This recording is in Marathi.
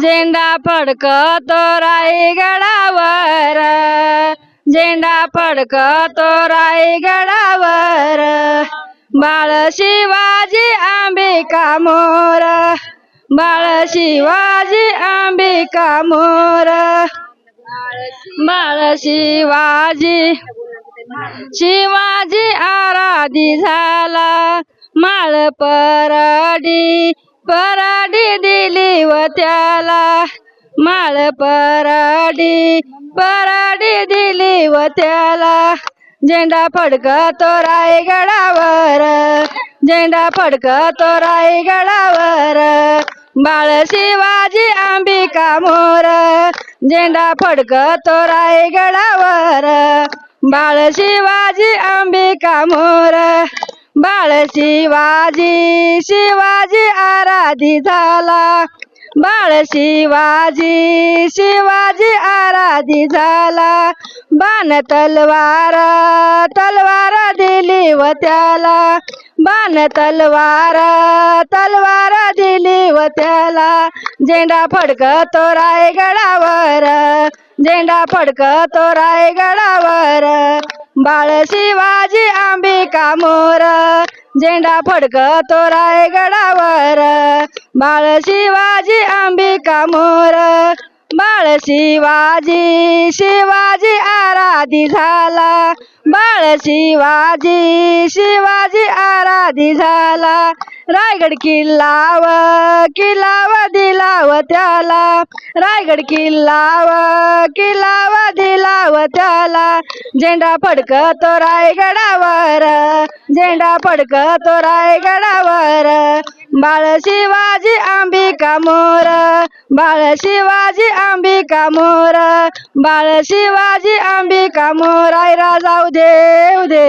झेंडा फडकत रायगडावर झेंडा फडकत रायगडावर बाळ शिवाजी आंबिका मोर. बाळ शिवाजी आंबिका मोर. बाळ शिवाजी शिवाजी आराधी झाला. माळ परडी पराडी दिली व त्याला माळ पराडी. पराडी दिली व त्याला झेंडा फडकतो रायगडावर झेंडा फडकतो रायगडावर बाळ शिवाजी अंबिका मोर. झेंडा फडकतो रायगडावर बाळ शिवाजी अंबिका मोर. बाळ शिवाजी शिवाजी आराधी झाला. बाळ शिवाजी शिवाजी आराधी झाला. बाण तलवार तलवार दिली व त्याला. बाण तलवार तलवार दिली व त्याला. झेंडा फडकतो रायगडावर झेंडा फडकतो रायगडावर. बाळ शिवाजी आंबिका मोर. झेंडा फडकतो रायगडावर बाळ शिवाजी आंबिका मोर. बाळ शिवाजी शिवाजी आराधी झाला. बाळ शिवाजी शिवाजी आराधी झाला. रायगड किल्लाव किल्लाव दिलाव त्याला. रायगड किल्लाव किल्ला त्याला झेंडा फडकतो रायगडावर झेंडा फडकतो रायगडावर बाळ शिवाजी अंबिका मोर. बाळ शिवाजी अंबिका मोर. बाळ शिवाजी अंबिका मोर. आयरा जाऊ उदे दे